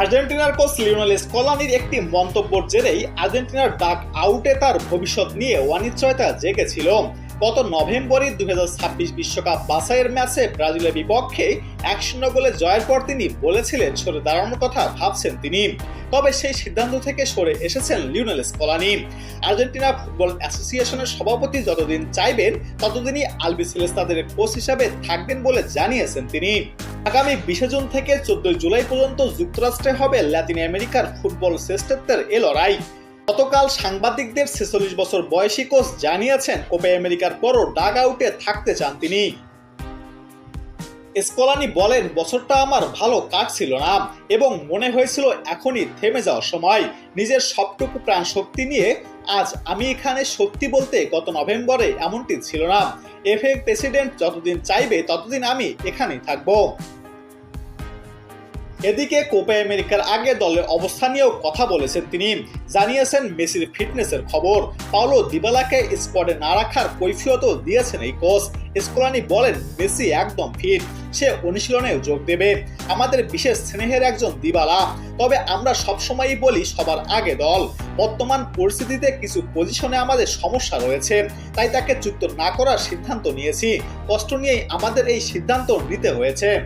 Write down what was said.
আর্জেন্টিনার coach Lionel স্কলানির একটি মন্তব্যের জেরেই আর্জেন্টিনার ডাক আউটে তার ভবিষ্যৎ নিয়ে অনিশ্চয়তা জেগেছিল গত নভেম্বরে দুই বিশ্বকাপ বাছাইয়ের ম্যাচে ব্রাজিলের বিপক্ষে এক শূন্য গোলে জয়ের পর তিনি বলেছিলেন, সরে দাঁড়ানোর কথা ভাবছেন তিনি। তবে সেই সিদ্ধান্ত থেকে সরে এসেছেন লিওনেল স্কলানি। আর্জেন্টিনা ফুটবল অ্যাসোসিয়েশনের সভাপতি যতদিন চাইবেন, ততদিনই আলবিসেলেস তাদের কোচ হিসাবে থাকবেন বলে জানিয়েছেন তিনি। আগামী বিশে জুন থেকে চোদ্দই জুলাই পর্যন্ত যুক্তরাষ্ট্রে হবে ল্যাতিন আমেরিকার ফুটবল শ্রেষ্ঠত্বের এ লড়াই। গতকাল সাংবাদিকদের ছেচল্লিশ বছর বয়সী কোচ জানিয়েছেন, কোপা আমেরিকার পরও ডাগ আউটে থাকতে চান তিনি। স্কলানি বলেন, বছরটা আমার ভালো কাটছিল না এবং মনে হয়েছিল এখনই থেমে যাওয়ার সময়। নিজের সবটুকু প্রাণ শক্তি নিয়ে আজ আমি এখানে সত্যি বলতে গত নভেম্বরে এমনটি ছিল না। এফএ প্রেসিডেন্ট যতদিন চাইবে ততদিন আমি এখানেই থাকব। এদিকে কোপা আমেরিকার আগে দলের অবস্থা নিয়েও কথা বলেছেন তিনি। জানিয়েছেন মেসির ফিটনেসের খবর। পাওলো দিবালাকে স্কোয়াডে না রাখার কৈফিয়তও দিয়েছেন এই কোচ। স্কোলানি বলেন, মেসি একদম ফিট। সে অনুশীলনে যোগ দেবে। আমাদের বিশেষ স্নেহের একজন দিবালা। তবে আমরা সবসময়ই বলি সবার আগে দল। বর্তমান পরিস্থিতিতে কিছু পজিশনে আমাদের সমস্যা রয়েছে। তাই তাকে যুক্ত না করার সিদ্ধান্ত নিয়েছি। কষ্ট নিয়েই আমাদের এই সিদ্ধান্ত নিতে হয়েছে।